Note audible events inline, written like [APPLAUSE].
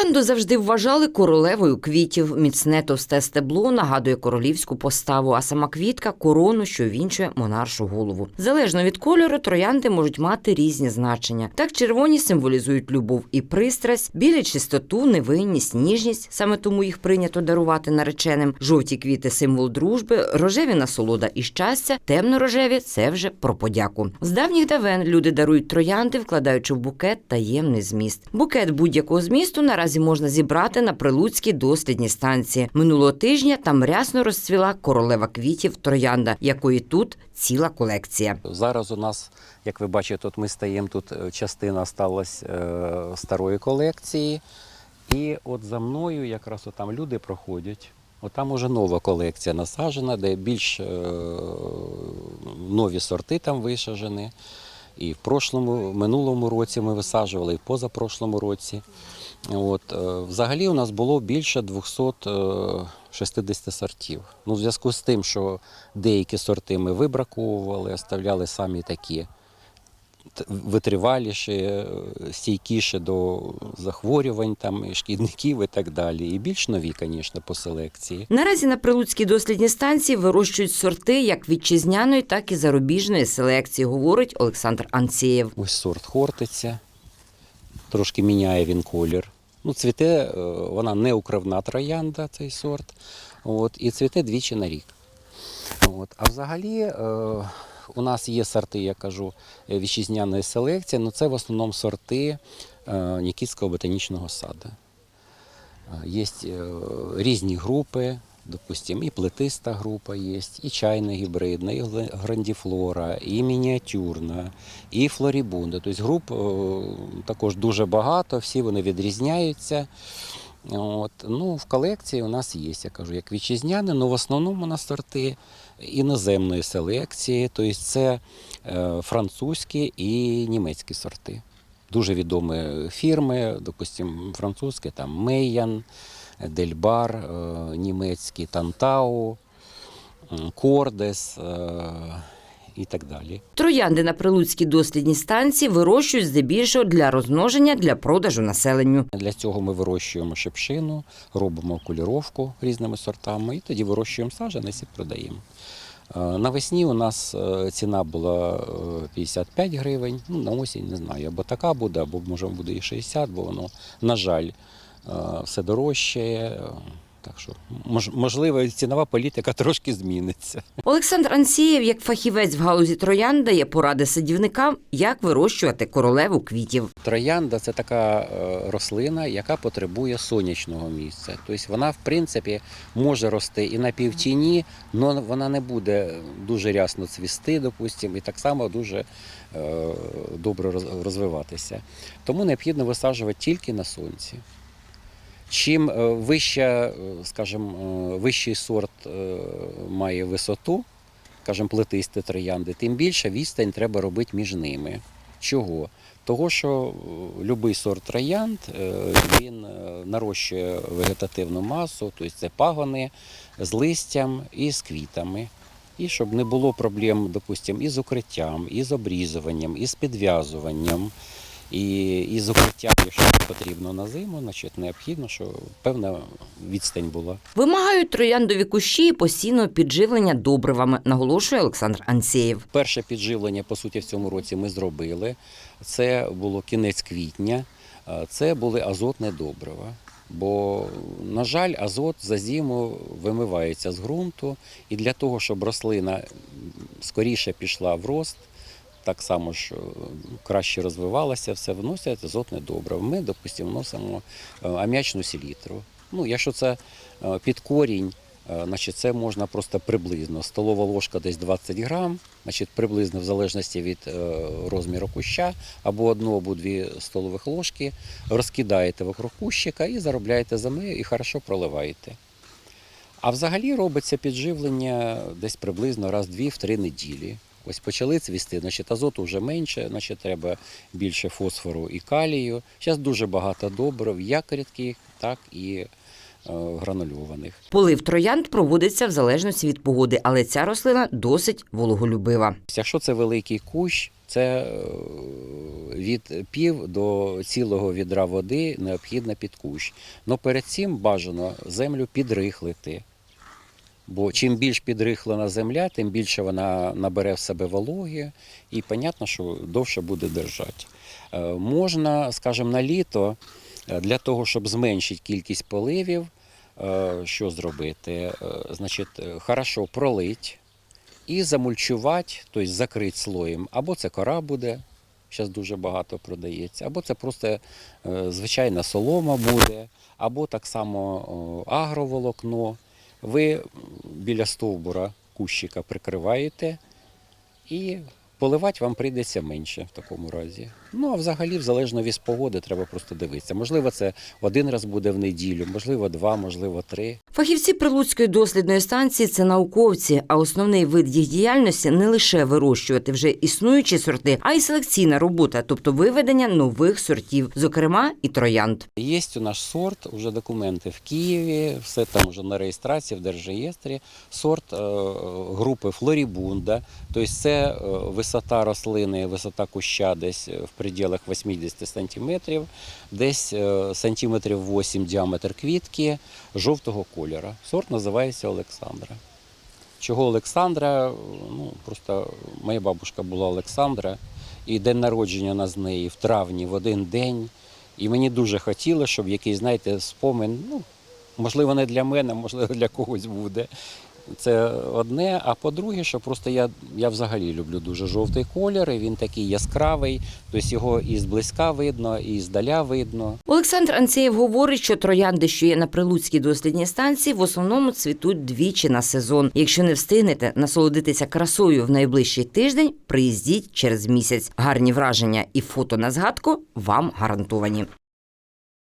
Троянду завжди вважали королевою квітів. Міцне товсте стебло нагадує королівську поставу, а сама квітка корону, що вінчує монаршу голову. Залежно від кольору, троянди можуть мати різні значення. Так червоні символізують любов і пристрасть, білі чистоту, невинність, ніжність. Саме тому їх прийнято дарувати нареченим. Жовті квіти символ дружби, рожеві насолода і щастя, темно-рожеві це вже про подяку. З давніх давен люди дарують троянди, вкладаючи в букет таємний зміст. Букет будь-якого змісту наразі можна зібрати на прилуцькій дослідній станції. Минулого тижня там рясно розцвіла королева квітів троянда, якої тут ціла колекція. Зараз у нас, як ви бачите, тут ми стоїмо, тут е, частина сталася е, старої колекції. І от за мною якраз там люди проходять. От там уже нова колекція насаджена, де більш е, нові сорти там висаджені. І в прошлому, минулому році ми висаджували, і в позапрошлому році. От, е, взагалі у нас було більше 260 сортів. Ну, в зв'язку з тим, що деякі сорти ми вибраковували, оставляли самі такі витриваліші, е, стійкіші до захворювань, там, і шкідників і так далі. І більш нові, звісно, по селекції. Наразі на прилуцькій дослідній станції вирощують сорти як вітчизняної, так і зарубіжної селекції, говорить Олександр Анцієв. Ось сорт хортиця. Трошки міняє він колір. Ну, цвіте, е, вона не укривна троянда, цей сорт. От, і цвіте двічі на рік. От. А взагалі е, у нас є сорти, я кажу, е, вітчизняної селекції, але це в основному сорти е, Нікітського ботанічного саду. Е, Є різні групи, допустим, і плетиста група є, і чайна гібридна, і грандіфлора, і мініатюрна, і флорібунда. Тобто груп е, також дуже багато, всі вони відрізняються. От. Ну, в колекції у нас є, я кажу, як вітчизняні, але в основному у нас сорти іноземної селекції, тобто це е, французькі і німецькі сорти. Дуже відомі фірми, допустимо, французькі, там Мейян, Дельбар, е, німецький Тантау, Кордес е, і так далі. Троянди на прилуцькій дослідній станції вирощують здебільшого для розмноження для продажу населенню. Для цього ми вирощуємо шипшину, робимо окуліровку різними сортами і тоді вирощуємо саджанець і продаємо. Е, Навесні у нас ціна була е, 55 гривень, ну, на осінь не знаю, або така буде, або може буде і 60, бо воно, на жаль, все дорожче. е, Так що, можливо, цінова політика [LAUGHS] трошки зміниться. Олександр Ансієв, як фахівець в галузі троян, дає поради садівникам, як вирощувати королеву квітів. Троянда це така е, рослина, яка потребує сонячного місця. Тобто вона, в принципі, може рости і на півтіні, але вона не буде дуже рясно цвісти, допустимо, і так само дуже е, добре розвиватися. Тому необхідно висаджувати тільки на сонці. Чим е, вища, е, скажімо, е, вищий сорт має висоту, скажімо, плетисті троянди, тим більше відстань треба робити між ними. Чого? Того, що будь-який сорт троянд він нарощує вегетативну масу, тобто це пагони з листям і з квітами. І щоб не було проблем, допустимо, із укриттям, і з обрізуванням, і з підв'язуванням, і, і з укриттям, якщо потрібно на зиму, значить необхідно, щоб певна відстань була. Вимагають трояндові кущі і постійного підживлення добривами, наголошує Олександр Ансєєв. Перше підживлення, по суті, в цьому році ми зробили. Це було кінець квітня. Це були азотні добрива. Бо, на жаль, азот за зиму вимивається з ґрунту, і для того, щоб рослина скоріше пішла в рост, так само ж краще розвивалася, все вносять азотне добриво. Ми, допустимо, вносимо е, ам'ячну селітру. Ну, якщо це е, під корінь, Е, Значить, це можна просто приблизно. Столова ложка десь 20 грам, значить, приблизно в залежності від розміру куща, або одну, або дві столових ложки, розкидаєте вокруг кущика і заробляєте землею і хорошо проливаєте. А взагалі робиться підживлення десь приблизно раз дві в три неділі. Ось почали цвісти, значить азоту вже менше, значить треба більше фосфору і калію. Зараз дуже багато добрив, як рідких, так і е, гранульованих. Полив троянд проводиться в залежності від погоди, але ця рослина досить вологолюбива. Якщо це великий кущ, Це е, від пів до цілого відра води необхідно під кущ. Но перед цим бажано землю підрихлити. Бо чим більш підрихлена земля, тим більше вона набере в себе вологи, і понятно, що довше буде держати. Е, Можна, скажімо, на літо е, для того, щоб зменшити кількість поливів, е, що зробити? Значить, хорошо пролить і замульчувати, тобто закрити слоєм. Або це кора буде, зараз дуже багато продається, або це просто звичайна солома буде, або так само агроволокно. Ви біля стовбура кущика прикриваєте і поливати вам прийдеться менше в такому разі. Ну а взагалі, в залежно від погоди, треба просто дивитися. Можливо, це один раз буде в неділю, можливо, два, можливо, три. Фахівці Прилуцької дослідної станції це науковці, а основний вид їх діяльності не лише вирощувати вже існуючі сорти, а й селекційна робота, тобто виведення нових сортів, зокрема і троянд. Є у нас сорт, вже документи в Києві, все там вже на реєстрації в Держреєстрі. Сорт е, групи Флорібунда. Тобто це е, висота рослини, висота куща десь в пределах 80 сантиметрів, десь е, сантиметрів 8 діаметр квітки жовтого кольору. Сорт називається Олександра. Чого Олександра? Ну, просто моя бабушка була Олександра, і день народження у нас з неї в травні в один день. І мені дуже хотілося, щоб якийсь, знаєте, спомин, ну, можливо, не для мене, можливо, для когось буде. Це одне. А по-друге, що просто я, я взагалі люблю дуже жовтий колір, і він такий яскравий, тобто його і зблизька видно, і здаля видно. Олександр Анцеєв говорить, що троянди, що є на Прилуцькій дослідній станції, в основному цвітуть двічі на сезон. Якщо не встигнете насолодитися красою в найближчий тиждень, приїздіть через місяць. Гарні враження і фото на згадку вам гарантовані.